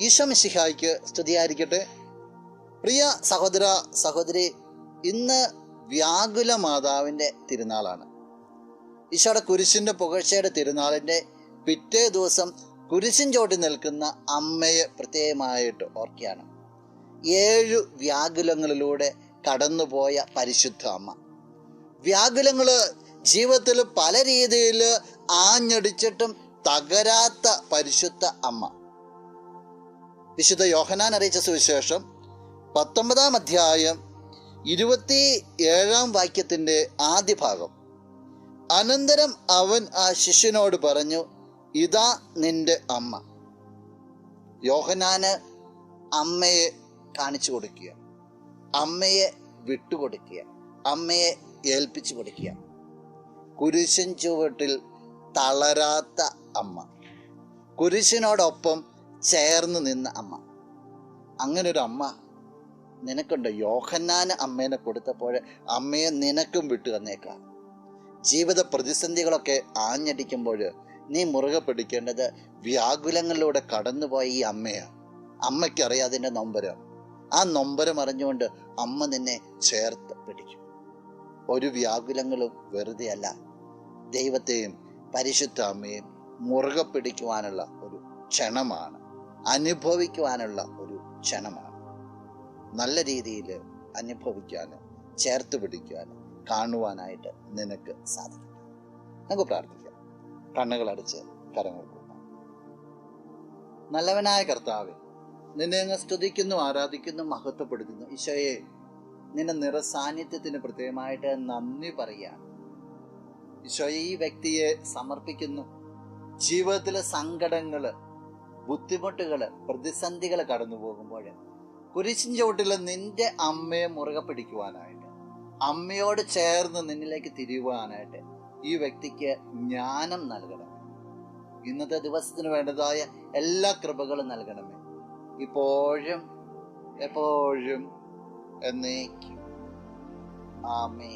ഈശോ മിശിഹായ്ക്ക് സ്തുതിയായിരിക്കട്ടെ. പ്രിയ സഹോദര സഹോദരി ഇന്ന് വ്യാകുല മാതാവിന്റെ തിരുനാളാണ്. ഈശോയുടെ കുരിശിന്റെ പുകഴ്ചയുടെ തിരുനാളിന്റെ പിറ്റേ ദിവസം കുരിശിൻ ചോട്ടി നിൽക്കുന്ന അമ്മയെ പ്രത്യേകമായിട്ട് ഓർക്കുകയാണ്. ഏഴു വ്യാകുലങ്ങളിലൂടെ കടന്നുപോയ പരിശുദ്ധ അമ്മ. വ്യാകുലങ്ങൾ ജീവിതത്തിൽ പല രീതിയിൽ ആഞ്ഞടിച്ചിട്ടും തകരാത്ത പരിശുദ്ധ അമ്മ. വിശുദ്ധ യോഹനാൻ അറിയിച്ച സുവിശേഷം പത്തൊമ്പതാം അധ്യായം ഇരുപത്തി ഏഴാം വാക്യത്തിന്റെ ആദ്യ ഭാഗം. അനന്തരം അവൻ ആ ശിഷ്യനോട് പറഞ്ഞു ഇതാ നിന്റെ അമ്മ. യോഹനാന് അമ്മയെ കാണിച്ചു കൊടുക്കുക അമ്മയെ വിട്ടുകൊടുക്കുക അമ്മയെ ഏൽപ്പിച്ചു കൊടുക്കുക. കുരിശൻ ചുവട്ടിൽ തളരാത്ത അമ്മ. കുരിശിനോടൊപ്പം ചേർന്ന് നിന്ന അമ്മ. അങ്ങനെ ഒരു അമ്മ നിനക്കുണ്ട്. യോഹന്നാന് അമ്മേനെ കൊടുത്തപ്പോൾ അമ്മയെ നിനക്കും വിട്ടു തന്നേക്കാം. ജീവിത പ്രതിസന്ധികളൊക്കെ ആഞ്ഞടിക്കുമ്പോൾ നീ മുറുകെ പിടിക്കേണ്ടത് വ്യാകുലങ്ങളിലൂടെ കടന്നുപോയ ഈ അമ്മയാണ്. അമ്മയ്ക്കറിയാം അതിന്റെ നൊമ്പരം. ആ നൊമ്പരം അറിഞ്ഞുകൊണ്ട് അമ്മ നിന്നെ ചേർത്ത് പിടിക്കും ഒരു വ്യാകുലങ്ങളും വെറുതെയല്ല. ദൈവത്തെയും പരിശുദ്ധ അമ്മയും മുറുകെ പിടിക്കുവാനുള്ള ഒരു ക്ഷണമാണ്. അനുഭവിക്കുവാനുള്ള ഒരു ക്ഷണമാണ്. നല്ല രീതിയിൽ അനുഭവിക്കാനും ചേർത്ത് പിടിക്കുവാനും കാണുവാനായിട്ട് നിനക്ക് സാധിക്കും. നമുക്ക് പ്രാർത്ഥിക്കാം. കണ്ണുകൾ അടച്ച് കരങ്ങൾ കൂട്ടാം. നല്ലവനായ കർത്താവെ നിന്നെ അങ്ങ് സ്തുതിക്കുന്നു ആരാധിക്കുന്നു മഹത്വപ്പെടുത്തുന്നു. ഈശോയെ നിന്റെ നിറസാന്നിധ്യത്തിന് പ്രത്യേകമായിട്ട് നന്ദി പറയുകയാണ്. ഈശോയെ ഈ വ്യക്തിയെ സമർപ്പിക്കുന്നു. ജീവിതത്തിലെ സങ്കടങ്ങൾ ബുദ്ധിമുട്ടുകൾ പ്രതിസന്ധികൾ കടന്നു പോകുമ്പോൾ കുരിശിൻ ചുവട്ടിൽ നിന്റെ അമ്മയെ മുറുകെ പിടിക്കുവാനായിട്ട് അമ്മയോട് ചേർന്ന് നിന്നിലേക്ക് തിരിയുവാനായിട്ട് ഈ വ്യക്തിക്ക് ജ്ഞാനം നൽകണം. ഇന്നത്തെ ദിവസത്തിന് വേണ്ടതായ എല്ലാ കൃപകളും നൽകണമേ. ഇപ്പോഴും എപ്പോഴും എന്നേക്കും. ആമേ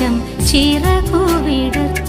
വെളിച്ചം ചിറകുവിടുത്തു